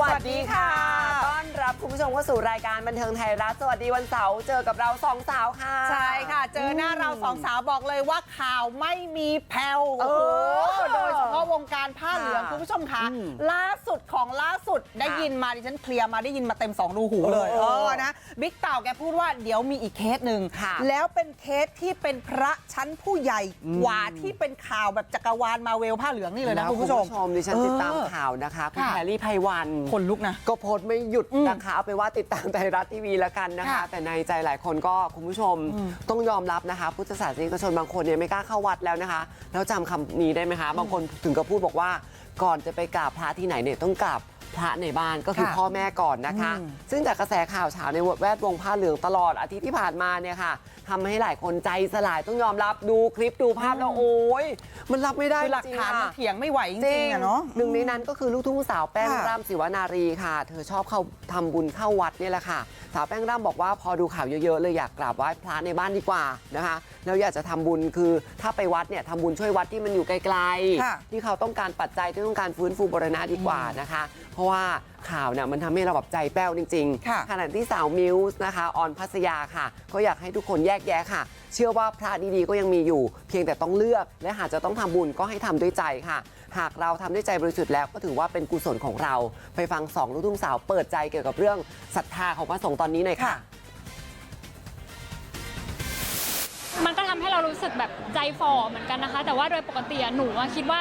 วัสดีค่ะ ผู้ชมเข้าสู่รายการบันเทิงไทยรัฐสวัสดีวันเสาร์เจอกับเราสองสาวค่ะ ใช่ค่ะ เจอหน้าเราสองสาวบอกเลยว่าข่าวไม่มีแผ่วเอโอ้อโหโดยเฉพาะวงการผ้าเหลืองค่ะคุณผู้ชมคะอืมล่าสุดของล่าสุดได้ค่ะยินมาดิฉันเคลียร์มาได้ยินมาเต็มสองรูหูเลยเอเอออนะบิ๊กเต่าแกพูดว่าเดี๋ยวมีอีกเคสหนึ่งค่ะแล้วเป็นเคสที่เป็นพระชั้นผู้ใหญ่อืมกว่าที่เป็นข่าวแบบจักรวาลมาเวลผ้าเหลืองนี่เลยนะแล้วคุณผู้ชมดิฉันติดตามเออข่าวนะคะคุณค่ะแพรรี่ไพวันคนลุกนะก็โพสต์ไม่หยุดอืมนะคะเอาไปนว่าติดตามไทยรัฐทีวีแล้วกันนะคะค่ะแต่ในใจหลายคนก็คุณผู้ชมอืมต้องยอมรับนะคะ พุทธศาสนิกชนบางคนเนี่ยไม่กล้าเข้าวัดแล้วนะคะ แล้วจำคำนี้ได้ไหมคะ บางคนถึงกับพูดบอกว่าก่อนจะไปกราบพระที่ไหนเนี่ยต้องกราบ พระในบ้านก็คือค่ะพ่อแม่ก่อนนะคะอืมซึ่งจากกระแสข่าวเช้าในแวดวงผ้าเหลืองตลอดอาทิตย์ที่ผ่านมาเนี่ยค่ะทำให้หลายคนใจสลายต้องยอมรับดูคลิปดูภาพแล้วโอ๊ยมันรับไม่ได้คือหลักจริงฐานๆมันอะเถียงไม่ไหวจริงๆอะเนาะ หนึ่งในนั้นก็คือลูกทุ่งสาวแป้งค่ะ ร่ำศิวนารีค่ะ เธอชอบเข้าทำบุญเข้าวัดเนี่ยแหละค่ะ สาวแป้งร่ำบอกว่าพอดูข่าวเยอะๆเลยอยากกราบไหว้พระในบ้านดีกว่านะคะแล้วอยากจะทำบุญคือถ้าไปวัดเนี่ยทำบุญช่วยวัดที่มันอยู่ไกลค่ะ ๆ ที่เขาต้องการปัจจัยที่ต้องการฟื้นฟูบรณะดีกว่านะคะ เพราะว่าข่าวเนี่ยมันทำให้เราแบบใจแป้วจริงค่ะขณะที่สาวมิวส์นะคะออนพัสยาค่ะ ก็อยากให้ทุกคนแยกแยะค่ะ เชื่อว่าพระดีๆก็ยังมีอยู่ เพียงแต่ต้องเลือก และหากจะต้องทำบุญก็ให้ทำด้วยใจค่ะ หากเราทำด้วยใจบริสุทธิ์แล้วก็ถือว่าเป็นกุศลของเรา ไปฟังสองลูกทุ่งสาวเปิดใจเกี่ยวกับเรื่องศรัทธาของพระสงฆ์ตอนนี้หน่อยค่ะค่ะมันก็ทำให้เรารู้สึกแบบใจฝ่อเหมือนกันนะคะ แต่ว่าโดยปกติอะหนูอะคิดว่า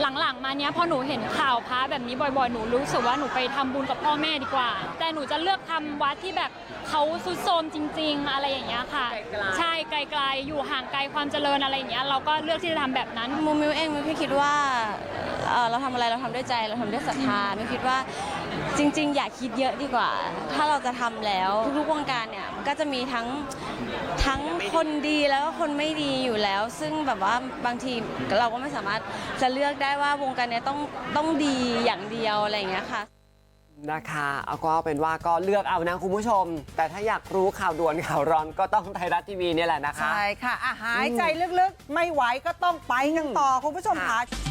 หลังๆ มาเนี้ยพอหนูเห็นข่าวพระแบบนี้บ่อยๆ หนูรู้สึกว่าหนูไปทำบุญกับพ่อแม่ดีกว่า แต่หนูจะเลือกทำวัดที่แบบเขาซุดโทรมจริง ๆ อะไรอย่างเงี้ยค่ะไกลๆใช่ไกลๆอยู่ห่างไกลความเจริญอะไรอย่างเงี้ยเราก็เลือกที่จะทำแบบนั้นมูมิวเองมิวแค่คิดว่า เอ่อเราทำอะไรเราทำด้วยใจเราทำด้วยศรัทธามิวคิดว่าจริง ๆ อย่าคิดเยอะดีกว่า ถ้าเราจะทำแล้วทุกๆวงการเนี่ยมันก็จะมีทั้งทั้งคนดีแล้วก็คนไม่ดีอยู่แล้ว ซึ่งแบบว่าบางทีเราก็ไม่สามารถจะเลือกได้ว่าวงการเนี้ยต้องต้องดีอย่างเดียวอะไรอย่างเงี้ยค่ะ นะคะเอาก็เป็นว่าก็เลือกเอานะคุณผู้ชม แต่ถ้าอยากรู้ข่าวด่วนข่าวร้อนก็ต้องไทยรัฐทีวีเนี่ยแหละนะคะ ใช่ค่ะอะหายใจลึกๆ ไม่ไหวก็ต้องไปกันต่อ คุณผู้ชมค่ะค่ะ